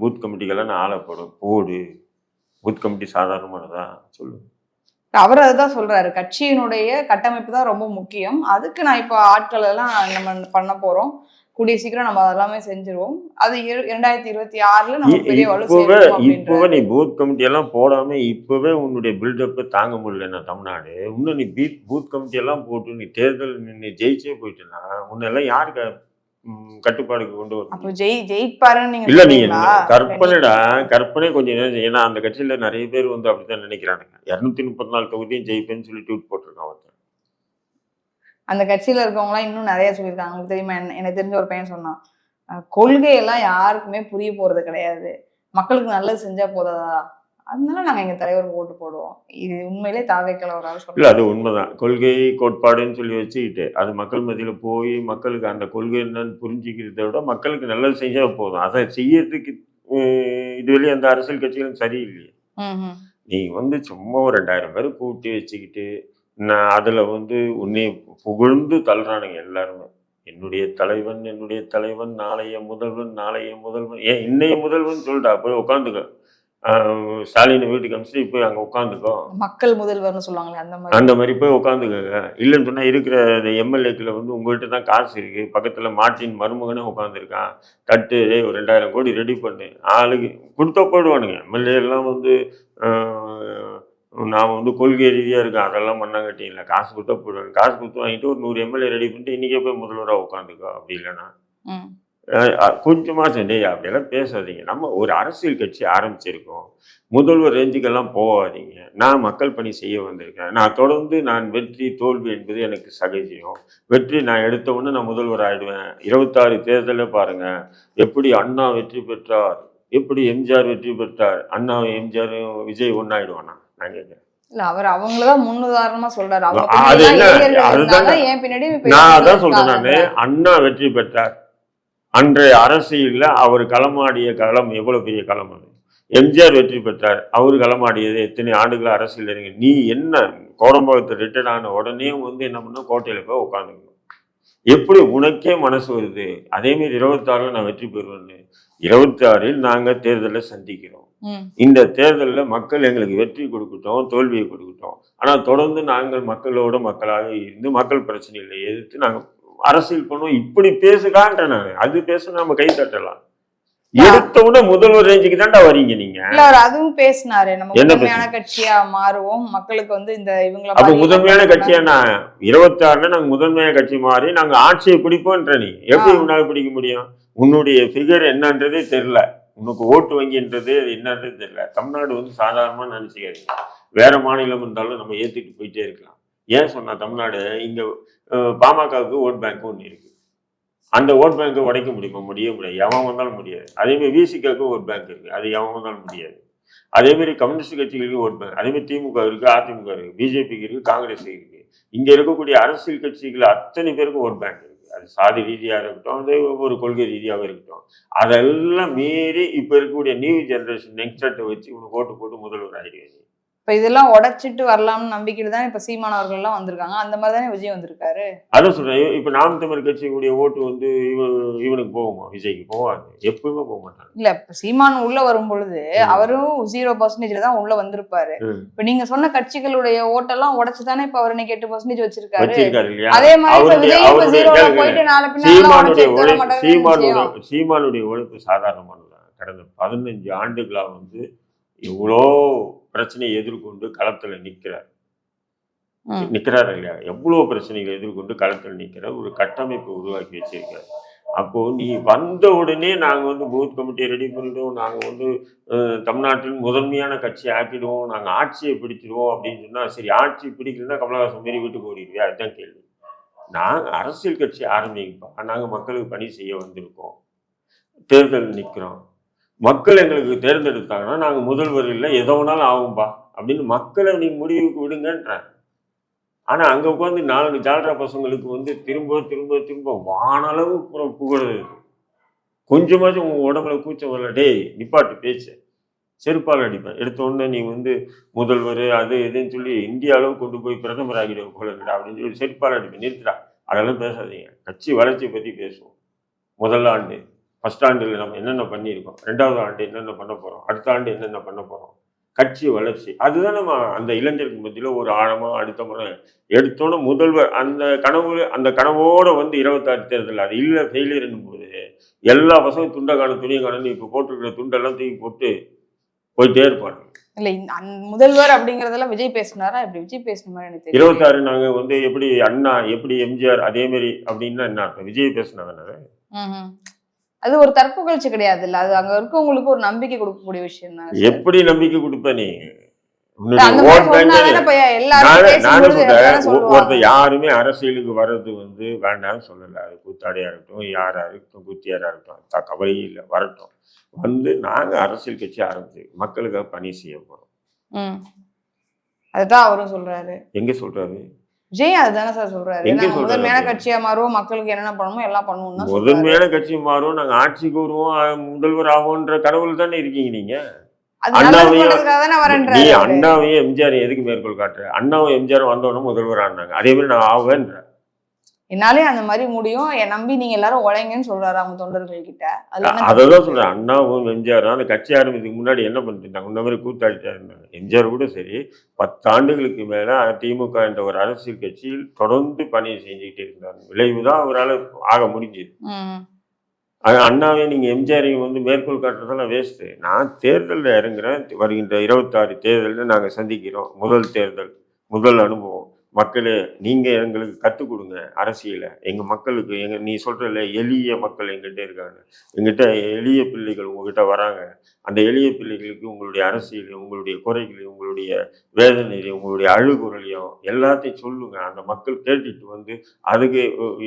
பூத் கமிட்டிக்கெல்லாம் நான் ஆளை போடும் போடு. பூத் கமிட்டி சாதாரணமானதா? சொல்லு. அவர் அதுதான் சொல்றாரு. கட்சியினுடைய கட்டமைப்பு தான் ரொம்ப முக்கியம். அதுக்கு நான் இப்போ ஆட்கள் எல்லாம் நம்ம பண்ண போறோம். கூடிய சீக்கிரம் நம்ம அதெல்லாமே செஞ்சிருவோம். அது இரு- இரண்டாயிரத்தி இருபத்தி ஆறுல நம்ம பெரிய இப்போவே இப்போவே நீ பூத் கமிட்டி எல்லாம் போடாம இப்போவே உன்னுடைய பில்டப்பை தாங்க முடியலன்னா தமிழ்நாடு? இன்னும் நீ பீட் பூத் கமிட்டி எல்லாம் போட்டு நீ தேர்தல் நீ ஜெயிச்சே போயிட்டேன்னா உன்னெல்லாம் யாருக்கு கட்டுப்பாடுக்கு கொண்டு வரும் அப்போ ஜெய் ஜெயிப்பாருன்னு நீங்க இல்ல நீ சொல்றீங்களா? கற்பனைடா கற்பனை கொஞ்சம் ஏன்னா அந்த கட்சியில நிறைய பேர் வந்து அப்படித்தான் நினைக்கிறானுங்க. இருநூத்தி முப்பத்தி நாலு தொகுதியும் ஜெயிப்பேன்னு சொல்லி ட்வீட் போட்டிருக்கான் ஒருத்தன். அந்த கட்சியில இருக்கவங்க எல்லாம் இன்னும் நிறைய சொல்லியிருக்காங்க. உங்களுக்கு தெரியுமா? எனக்கு தெரிஞ்ச ஒரு பையன் சொன்னான். கொள்கையெல்லாம் யாருக்குமே புரிய போறது கிடையாது. மக்களுக்கு நல்லது செஞ்சா போதாதா? அதனால நாங்க எங்க தலைவருக்கு ஓட்டு போடுவோம். இது உண்மையிலே தாவேக்கல ஒரு ஆள் இல்ல அது உண்மைதான். கொள்கை கோட்பாடுன்னு சொல்லி வச்சுக்கிட்டு அது மக்கள் மத்தியில போய் மக்களுக்கு அந்த கொள்கை என்னன்னு புரிஞ்சுக்கிறத விட மக்களுக்கு நல்லது செஞ்சா போதும். அதை செய்யறதுக்கு இதுவரையும் அந்த அரசியல் கட்சிகளும் சரியில்லையே. நீ வந்து சும்மா ஒரு ரெண்டாயிரம் பேர் கூட்டி வச்சுக்கிட்டு நான் அதில் வந்து உன்னை புகழ்ந்து தள்ளுறானுங்க எல்லாருமே. என்னுடைய தலைவன் என்னுடைய தலைவன் நாளைய முதல்வன் நாளைய முதல்வன். ஏன் இன்னைய முதல்வன் சொல்லிட்டா போய் உட்காந்துக்க ஸ்டாலின் வீட்டுக்கு அனுப்பிச்சு போய் அங்கே உட்காந்துக்கோ மக்கள் முதல்வர்னு சொல்லுவாங்களே அந்த மாதிரி. அந்த மாதிரி போய் உட்காந்துக்கங்க இல்லைன்னு சொன்னால் இருக்கிற இந்த எம்எல்ஏக்களை வந்து உங்கள்கிட்ட தான் காசு இருக்கு. பக்கத்தில் மார்ட்டின் மருமகனே உட்காந்துருக்கான் தட்டு டேய் ஒரு ரெண்டாயிரம் கோடி ரெடி பண்ணு. ஆளுக்கு கொடுத்தா போயிடுவானுங்க. எம்எல்ஏ எல்லாம் வந்து நான் வந்து கொள்கை ரீதியாக இருக்கேன் அதெல்லாம் பண்ணாங்கட்டி இல்லை காசு கொடுத்தா போயிடுவாங்க காசு கொடுத்து வாங்கிட்டு ஒரு நூறு எம்எல்ஏ ரெடி பண்ணிட்டு இன்றைக்கே போய் முதல்வராக உட்காந்துக்கோ. அப்படி இல்லைன்னா. கொஞ்சமாக சண்டே அப்படியெல்லாம் பேசாதீங்க. நம்ம ஒரு அரசியல் கட்சி ஆரம்பிச்சிருக்கோம். முதல்வர் ரேஞ்சுக்கெல்லாம் போகாதீங்க. நான் மக்கள் பணி செய்ய வந்திருக்கேன். நான் தொடர்ந்து நான் வெற்றி தோல்வி என்பது எனக்கு சகஜம் வெற்றி நான் எடுத்த உடனே நான் முதல்வர் ஆயிடுவேன். இருபத்தாறு தேர்தலில் பாருங்க. எப்படி அண்ணா வெற்றி பெற்றார்? எப்படி எம்ஜிஆர் வெற்றி பெற்றார்? அண்ணா எம்ஜிஆர் விஜய் ஒன்னாயிடுவானா நான் கேட்குறேன் இல்ல அவர் அவங்களதான் முன்னுதாரணமா சொல்றாரு. அவங்க அதுதான் நான் அதான் சொல்றேன் அண்ணா வெற்றி பெற்றார். அன்றைய அரசியல்ல அவர் களமாடிய களம் எவ்வளவு பெரிய களம் அது? எம்ஜிஆர் வெற்றி பெற்றார் அவர் களமாடியது எத்தனை ஆண்டுகள் அரசியல் இருங்க நீ என்ன கோடம்பாக்கத்தை ரிட்டையர்ட் ஆன உடனே வந்து என்ன பண்ண கோட்டையில போய் உட்காந்துக்கணும். எப்படி உனக்கே மனசு வருது? அதே மாதிரி இருபத்தாறுல நான் வெற்றி பெறுவேன்னு. இருபத்தாறில் நாங்க தேர்தலை சந்திக்கிறோம். இந்த தேர்தலில் மக்கள் எங்களுக்கு வெற்றி கொடுக்கட்டும் தோல்வியை கொடுக்கட்டும். ஆனால் தொடர்ந்து நாங்கள் மக்களோட மக்களாக இருந்து மக்கள் பிரச்சனைகளை எதிர்த்து நாங்கள் அரசியல் பண்ணுவோம். இப்படி பேசுகான்றேன் நான். அது பேச நம்ம கை தட்டலாம். எடுத்த முதல்வர் ரேஞ்சுக்கு தான்டா வரீங்க நீங்க. இல்ல அவர் அதுவும் பேசினாரு. நம்ம முதன்மையான கட்சியா மாறுவோம். மக்களுக்கு வந்து இந்த இவங்கள அப்ப முதன்மையான மக்கள் கட்சியா நான்? இருபத்தாறுல நாங்க முதன்மையான கட்சி மாறி நாங்க ஆட்சியை பிடிப்போன்ற நீ. எப்படி. உன்னால பிடிக்க முடியும்? உன்னுடைய ஃபிகர் என்னன்றதே தெரியல. உனக்கு ஓட்டு வங்கின்றது என்னன்றது தெரியல. தமிழ்நாடு வந்து சாதாரணமா நினைச்சுக்காதீங்க. வேற மாநிலம் இருந்தாலும் நம்ம ஏத்துட்டு போயிட்டே இருக்கலாம். ஏன் சொன்னா தமிழ்நாடு இங்க பாமகவுக்கு ஓட் பேங்க் ஒன்று இருக்கு. அந்த ஓட் பேங்கை உடைக்க முடியுமா? முடிய முடியாது. எவன் வந்தாலும் முடியாது. அதே மாதிரி விசிகாவுக்கு ஒரு பேங்க் இருக்கு. அது எவன் வந்தாலும் முடியாது. அதே மாதிரி கம்யூனிஸ்ட் கட்சிகளுக்கு ஓட் பேங்க் அதேமாதிரி திமுக இருக்கு அதிமுக இருக்கு பிஜேபிக்கு இருக்கு காங்கிரஸ் இருக்கு. இங்க இருக்கக்கூடிய அரசியல் கட்சிகள் அத்தனை பேருக்கும் ஓட் பேங்க் இருக்கு. அது சாதி ரீதியா இருக்கட்டும் அது ஒவ்வொரு கொள்கை ரீதியாக இருக்கட்டும். அதெல்லாம் மீறி இப்ப இருக்கக்கூடிய நியூ ஜெனரேஷன் யங்ஸ்டர்ட்டை வச்சு இவனுக்கு ஓட்டு போட்டு முதல்வர் ஆகிடுவீங்க இப்ப இதெல்லாம் உடைச்சிட்டு வரலாம்னு நம்பிக்கையில தான் இப்ப சீமானவர்கள் எல்லாம் வந்திருக்காங்க. அந்த மாதிரி தானே விஜய் வந்திருக்காரு? அதான் சொல்றேன். இப்ப நாம் தமிழ் கட்சியினுடைய ஓட்டு வந்து இவ இவனுக்கு போகுமா? விஜய்க்கு போவாது எப்பவுமே போக மாட்டாங்க. இல்ல இப்ப சீமான் உள்ள வரும் பொழுது அவரும் ஜீரோ பர்சன்டேஜ்ல தான் உள்ள வந்திருப்பாரு. இப்ப நீங்க சொன்ன கட்சிகளுடைய ஓட்டெல்லாம் உடைச்சு தானே இப்ப அவர் இன்னைக்கு எட்டு பர்சன்டேஜ் வச்சிருக்காரு? அதே மாதிரி விஜய் இப்ப ஜீரோல. போயிட்டு சீமானுடைய உழைப்பு சாதாரணமானதான் கடந்த பதினஞ்சு ஆண்டுகளா வந்து இவ்வளோ பிரச்சனையை எதிர்கொண்டு களத்துல நிக்கிறார் ம். நிக்கிறாரு இல்லையா? எவ்வளோ பிரச்சனைகளை எதிர்கொண்டு களத்தில் நிக்கிற ஒரு கட்டமைப்பு உருவாக்கி வச்சிருக்காரு. அப்போ நீ வந்த உடனே நாங்க வந்து பூத் கமிட்டியை ரெடி பண்ணிடுவோம். நாங்க வந்து தமிழ்நாட்டின் முதன்மையான கட்சி ஆக்கிடுவோம். நாங்க ஆட்சியை பிடிச்சிடுவோம் அப்படின்னு சொன்னா சரி ஆட்சி பிடிக்கலன்னா கமலஹாசன் மாரி வீட்டுக்கு ஓடிடுவியா? அதுதான் கேள்வி. நாங்க அரசியல் கட்சி ஆரம்பிப்பா. நாங்க மக்களுக்கு பணி செய்ய வந்திருக்கோம். தேர்தல் நிக்கிறோம். மக்கள் எங்களுக்கு தேர்ந்தெடுத்தாங்கன்னா நாங்கள் முதல்வர் இல்லை எதோ வேணாலும் ஆகும்பா. அப்படின்னு மக்களை நீ முடிவுக்கு விடுங்கன்றேன் ஆனால் அங்கே உட்காந்து நாலு ஜால்ரா பசங்களுக்கு வந்து திரும்ப திரும்ப திரும்ப வானளவு புறம் புகழுது. கொஞ்சமாச்சும் உங்கள் உடம்புல கூச்சம் வரல. டேய் நிப்பாட்டு பேச்சு. செருப்பால் அடிப்பேன் எடுத்த உடனே நீ வந்து முதல்வர் அது இதுன்னு சொல்லி இந்திய அளவு கொண்டு போய் பிரதமர் ஆகிடுவோம் போல இருக்குடா அப்படின்னு சொல்லி செருப்பால் அடிப்பேன் நிறுத்துடா. அதெல்லாம் பேசாதீங்க. கட்சி வளர்ச்சியை பற்றி பேசுவோம். முதல் ஆண்டு. ஃபர்ஸ்ட் ஆண்டில் நம்ம என்னென்ன பண்ணியிருக்கோம்? ரெண்டாவது ஆண்டு என்னென்ன பண்ண போறோம்? அடுத்த ஆண்டு என்னென்ன பண்ண போறோம்? கட்சி வளர்ச்சி. அதுதான் நம்ம அந்த இளைஞருக்கு மத்தியில் ஒரு ஆழமா அடுத்த முறை எடுத்தோன்னே முதல்வர் அந்த கனவு அந்த கனவோட வந்து இருபத்தாறு தேர்தல். அது இல்லை ஃபெயிலியர்னும் போது எல்லா பசங்களும் துணியை காணும் இப்போ போட்டிருக்கிற துண்டெல்லாம் தூக்கி போட்டு போயிட்டே இருப்பாங்க. இல்ல முதல்வர் அப்படிங்கறதெல்லாம் விஜய் பேசினாரா? இப்படி விஜய் பேசின மாதிரி எனக்கு இருபத்தாறு நாங்க வந்து எப்படி அண்ணா எப்படி எம்ஜிஆர் அதே மாதிரி அப்படின்னா என்ன அர்த்தம்? விஜய் பேசினாங்க. அது ஒரு தற்புகழ்ச்சி கிடையாது இல்ல அது அங்க இருக்கவங்களுக்கு ஒரு நம்பிக்கை கொடுக்கக்கூடிய விஷயம் தான் எப்படி நம்பிக்கை கொடுப்ப நீ. ஒருத்தர் யாருமே அரசியலுக்கு வர்றது வந்து வேண்டாம்னு சொல்லல. அது கூத்தாடியா இருக்கட்டும் யாரா இருக்கட்டும் குத்தியாரா இருக்கட்டும் கவலையே இல்லை வரட்டும். வந்து நாங்க அரசியல் கட்சி ஆரம்பிச்சு மக்களுக்காக பணி செய்ய போறோம். அதுதான் அவரும் சொல்றாரு. எங்க சொல்றாரு? விஜய் அதுதானே சார் சொல்றாரு முதன்மையான? கட்சியா மாறுவோம் மக்களுக்கு என்னென்ன பண்ணணுமோ எல்லாம் பண்ணுவோம். முதன்மையான கட்சி மாறும் நாங்க ஆட்சிக்கு வருவோம் அஹ் முதல்வர் ஆகும்ன்ற கடவுள் தானே இருக்கீங்க நீங்க அண்ணாவையும் நீ. அண்ணாவையும் எம்ஜிஆர் எதுக்கு மேற்கோள் காட்டுற அண்ணாவும் எம்ஜிஆர் வந்தவொடனே முதல்வர் ஆனாங்க அதே மாதிரி நான் ஆவேன்ற என்னாலே அந்த மாதிரி முடியும். என் நம்பி நீங்க எல்லாரும் உழைங்கன்னு சொல்றாரு அவங்க தொண்டர்கள் கிட்ட. அதுல என்ன அதை தான் சொல்றேன். அண்ணாவும் எம்ஜிஆர் அந்த கட்சி ஆரம்பிக்கிறதுக்கு முன்னாடி என்ன பண்ணிட்டு இருந்தாங்க இந்த மாதிரி கூத்தாடிட்டா இருந்தாங்க எம்ஜிஆர் கூட சரி பத்தாண்டுகளுக்கு மேல திமுக என்ற ஒரு அரசியல் கட்சியில் தொடர்ந்து பணி செஞ்சுக்கிட்டே இருந்தாங்க. விளைவுதான் அவரால் ஆக முடிஞ்சது. அண்ணாவே நீங்க எம்ஜிஆரையும் வந்து மேற்கோள் காட்டுறதெல்லாம் வேஸ்ட்டு நான் தேர்தலில் இறங்குறேன். வருகின்ற இருபத்தாறு தேர்தலில் நாங்கள் சந்திக்கிறோம். முதல் தேர்தல் முதல் அனுபவம். மக்களே நீங்கள் எங்களுக்கு கற்றுக் கொடுங்க அரசியலை. எங்கள் மக்களுக்கு எங்க நீ சொல்றல எளிய மக்கள் எங்கிட்ட இருக்காங்க. எங்கிட்ட எளிய பிள்ளைகள் உங்ககிட்ட வராங்க. அந்த எளிய பிள்ளைகளுக்கு உங்களுடைய அரசியலையும் உங்களுடைய குறைகளையும் உங்களுடைய வேதனையிலையும் உங்களுடைய அழுகுறலையும் எல்லாத்தையும் சொல்லுங்கள் அந்த மக்கள் கேட்டுட்டு வந்து அதுக்கு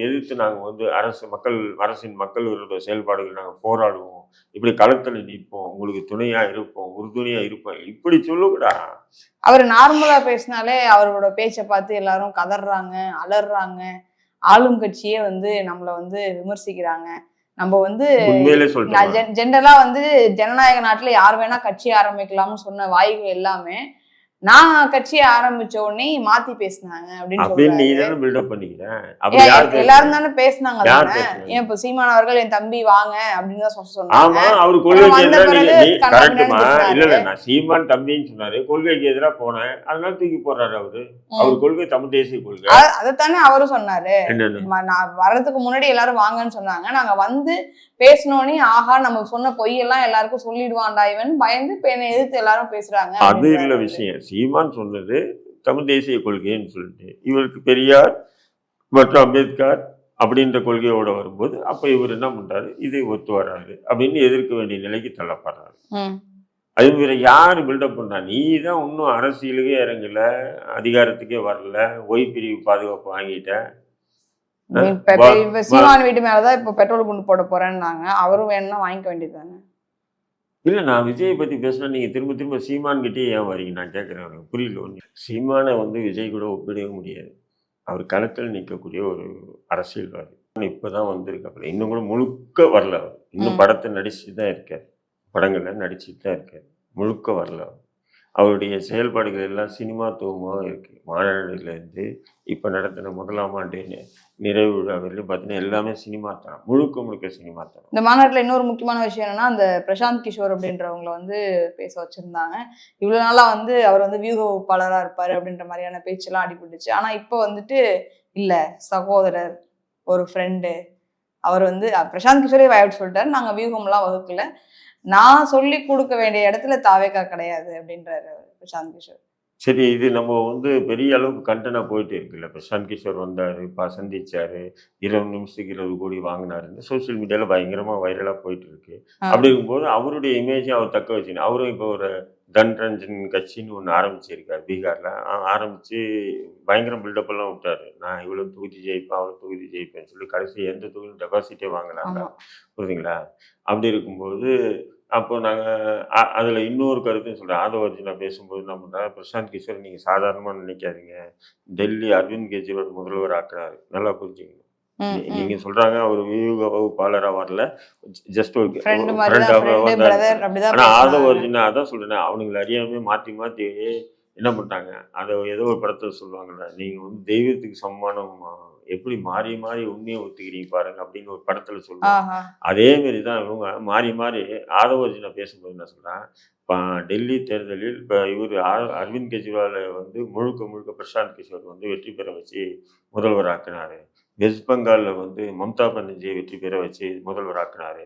எதிர்த்து நாங்கள் வந்து அரசு மக்கள் அரசின் மக்களோட செயல்பாடுகள் நாங்கள் போராடுவோம். இப்படி களத்தில் நிற்போம். உங்களுக்கு துணையாக இருப்போம். உறுதுணையாக இருப்போம். இப்படி சொல்லுங்கடா. அவர் நார்மலா பேசினாலே அவரோட பேச்சை பார்த்து எல்லாரும் கதறாங்க அலறாங்க. ஆளும் கட்சியே வந்து நம்மள வந்து விமர்சிக்கிறாங்க. நம்ம வந்து ஜென்ரலா வந்து ஜனநாயக நாட்டுல யார் வேணா கட்சி ஆரம்பிக்கலாம்னு சொன்ன வாய்கள் எல்லாமே நான் கட்சியை ஆரம்பிச்ச உடனே மாத்தி பேசினாங்க அப்படின்னு எல்லாரும்? தானே பேசினாங்க? ஏன் இப்ப சீமான் அவர்கள் என் தம்பி வாங்க அப்படின்னு தான் சொன்னாங்க. சீமான் தம்பின்னு சொன்னாரு. கொள்கைக்கு எதிராக போனேன். அதனால தூக்கி போடுறாரு அவரு. அவர் கொள்கை தமிழ் தேசிய கொள்கை. அதைத்தானே அவரும் சொன்னாரு. நான் வர்றதுக்கு முன்னாடி எல்லாரும் வாங்கன்னு சொன்னாங்க. நாங்க வந்து பேசினோனே ஆஹா நம்ம சொன்ன பொய்யெல்லாம் எல்லாருக்கும் சொல்லிடுவான்டா இவன். பயந்து என்னை எதிர்த்து எல்லாரும் பேசுறாங்க அது இல்ல. விஷயம். சீமான் சொன்னது தமிழ் தேசிய கொள்கைன்னு சொல்லிட்டு இவருக்கு பெரியார் மற்றும் அம்பேத்கர் அப்படின்ற கொள்கையோட வரும்போது அப்ப இவர் என்ன பண்றாரு? இது ஒத்து வராது அப்படின்னு எதிர்க்க வேண்டிய நிலைக்கு தள்ளப்படுறாரு. அது வேற யாரு பில்டப் பண்ணா நீ தான் இன்னும் அரசியலுக்கே இறங்கல அதிகாரத்துக்கே வரல ஒய் பிரிவு பாதுகாப்பு வாங்கிட்ட இப்ப- இப்ப வா- இப்ப சீமான் வீட்டு மேலதான் இப்ப பெட்ரோல் குண்டு போட போறேன்னாங்க. அவரும் வேணும்னா வாங்கிக்க வேண்டியதுதானே? இல்ல நான் விஜயை பத்தி பேசினா நீங்க திரும்ப திரும்ப சீமான் கிட்டே ஏன் வரீங்க நான் கேட்கறேன் எனக்கு புரியல ஒண்ணு. சீமானை வந்து விஜய் கூட ஒப்பிடவே முடியாது. அவர் களத்தில் நிற்கக்கூடிய ஒரு அரசியல்வாதி. இப்பதான் வந்திருக்காப்புல. இன்னும் கூட முழுக்க வரல அவர். இன்னும். படத்தை நடிச்சுட்டு தான் இருக்கார். படங்கள்ல நடிச்சுட்டு தான் இருக்கார். முழுக்க வரல அவர். அவருடைய செயல்பாடுகள் எல்லாம் சினிமாத்துவமாக இருக்குது மாநாடுலேருந்து இப்போ நடத்தின முதலாம் ஆண்டு நிறைவு விழா பார்த்தீங்கன்னா எல்லாமே சினிமா தரம். முழுக்க முழுக்க சினிமா தரம். இந்த மாநாட்டில் இன்னொரு முக்கியமான விஷயம் என்னன்னா அந்த பிரசாந்த் கிஷோர் அப்படின்றவங்களை வந்து பேச வச்சுருந்தாங்க. இவ்வளோ நாளாக வந்து அவர் வந்து வியூகப்பாளராக இருப்பார் அப்படின்ற மாதிரியான பேச்செல்லாம் அடிபட்டுச்சு. ஆனால் இப்போ வந்துட்டு இல்லை சகோதரர் ஒரு ஃப்ரெண்டு அவர் வந்து பிரசாந்த் கிஷோரே வாய்ப்பு சொல்லிட்டாரு. நாங்கள் வியூகம்லாம் வகுக்கல. நான் சொல்லி கொடுக்க வேண்டிய இடத்துல தாவேக்கா கிடையாது அப்படின்றாரு பிரசாந்த் கிஷோர். சரி இது நம்ம வந்து பெரிய அளவுக்கு கண்டனா போயிட்டு இருக்குல்ல. பிரசாந்த் கிஷோர் வந்தாரு பா சந்திச்சாரு இருபது நிமிஷத்துக்கு இருபது கோடி வாங்கினாருன்னு சோஷியல் மீடியால பயங்கரமா வைரலா போயிட்டு இருக்கு. ஆ. அப்படி இருக்கும்போது அவருடைய இமேஜை அவர் தக்க வச்சுக்கணும். அவரும் இப்போ ஒரு தன்ரஞ்சன் கட்சின்னு ஒன்று ஆரம்பிச்சிருக்காரு பீகார்ல. ஆ- ஆரம்பிச்சு பயங்கர பில்டப் எல்லாம் விட்டாரு. நான் இவ்வளவு தொகுதி ஜெயிப்பேன் அவ்வளவு தொகுதி ஜெயிப்பேன்னு சொல்லி கடைசி எந்த தொகுதி டெபாசிட்டே வாங்கினாங்க புரியுதுங்களா? அப்படி இருக்கும்போது அப்போ நாங்கள் அதில் இன்னொரு கருத்தையும் சொல்கிறேன் ஆதவர்ஜினா பேசும்போது என்ன பண்ணுறா பிரசாந்த் கிஷோர் நீங்கள் சாதாரணமாக நினைக்காதீங்க. டெல்லி அரவிந்த் கெஜ்ரிவால் முதல்வர் ஆக்குறாரு. நல்லா ம். நீங்க சொல்றாங்க அவர் வியூக வகுப்பாளராக வரல. ஜஸ்ட் ஒரு ஆனா பேசுனாங்க. ஆதவர்ஜினா அதான் சொல்றேன் அவனுங்களை அறியாம மாத்தி மாத்தி என்ன பண்ணிட்டாங்க அதை ஏதோ ஒரு படத்துல சொல்லுவாங்கல்ல நீங்க வந்து தெய்வத்துக்கு சம்மானம் எப்படி மாறி மாறி உண்மையை ஒத்துக்கிறீங்க பாருங்க அப்படின்னு ஒரு படத்துல சொல்லுவாங்க. அதே மாதிரி தான் இவங்க மாறி மாறி ஆதவர்ஜினா பேசும்போது என்ன சொல்றேன் இப்போ டெல்லி தேர்தலில் இப்போ இவர் அரவிந்த் கெஜ்ரிவாலை வந்து முழுக்க முழுக்க பிரசாந்த் கிஷோர் வந்து வெற்றி பெற வச்சு முதல்வர் ஆக்கினாரு வெஸ்ட் பெங்காலில் வந்து மம்தா பானர்ஜியை வெற்றி பெற வச்சு முதல்வர் ஆக்கினாரு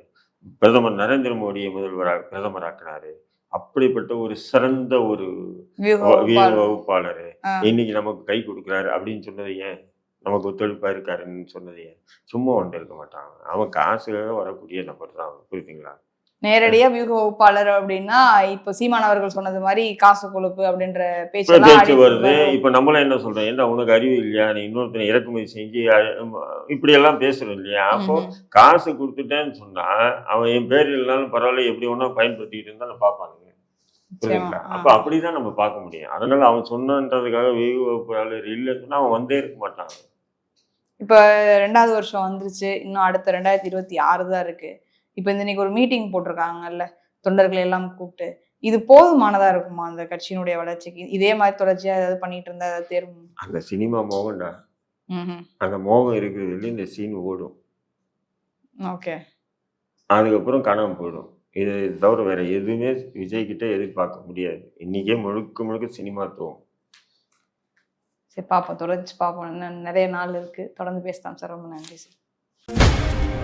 பிரதமர் நரேந்திர மோடியை முதல்வராக பிரதமர் ஆக்கினாரு அப்படிப்பட்ட ஒரு சிறந்த ஒரு வகுப்பாளர். இன்னைக்கு நமக்கு கை கொடுக்குறாரு அப்படின்னு சொன்னது ஏன்? நமக்கு ஒத்துழைப்பா இருக்காருன்னு சொன்னது ஏன்? சும்மா வந்து இருக்க மாட்டாங்க. அவன் காசுக்காக வரக்கூடிய நபர் தான். புரியுதுங்களா? நேரடியா வியூக வகுப்பாளர் அப்படின்னா இப்ப சீமான் அவர்கள் சொன்னது மாதிரி காசு கொழுப்பு அப்படின்ற பேச்சு அடிக்கடி வருது. இப்ப நம்மளாம் என்ன சொல்றோம் என்ன உனக்கு அறிவு இல்லையா? நீ இன்னொருத்தனை இறக்குமதி செஞ்சு இப்படி எல்லாம் பேசுறோம் இல்லையா? அப்போ. காசு கொடுத்துட்டேன்னு சொன்னா அவன் என் பேர் இல்லைனாலும் பரவாயில்ல எப்படி ஒன்றா பயன்படுத்திக்கிட்டு இருந்தாலும் புரியுதுங்களா? நிச்சயமா. அப்ப அப்படிதான் நம்ம பார்க்க முடியும். அதனால அவன் சொன்னன்றதுக்காக வெகு வகுப்பாளர் இல்லைன்னு சொன்னா அவன் வந்தே இருக்க மாட்டான். இப்ப ரெண்டாவது வருஷம் வந்துருச்சு. இன்னும் அடுத்த ரெண்டாயிரத்தி இருபத்தி ஆறு தான் இருக்கு. இப்ப இந்த இன்னைக்கு ஒரு மீட்டிங் போட்டிருக்காங்கல்ல தொண்டர்களை எல்லாம் கூப்பிட்டு இது போதுமானதா இருக்குமா அந்த கட்சியினுடைய வளர்ச்சிக்கு? இதே மாதிரி தொடர்ச்சியா ஏதாவது பண்ணிட்டு இருந்தா ஏதாவது தேர்வு? அந்த சினிமா மோகன்டா. அந்த மோகம் இருக்கிறதுல இந்த சீன் ஓடும். ஓகே. அதுக்கப்புறம் காணாம போயிடும். இது தவிர வேற எதுவுமே விஜய் கிட்ட எதிர்பார்க்க முடியாது. இன்னைக்கே முழுக்க முழுக்க சினிமாத்துவம் சரி பாப்போம். தொடர்ச்சி இன்னும் நிறைய நாள் இருக்கு. தொடர்ந்து பேசலாம் சார். ரொம்ப நன்றி சார்.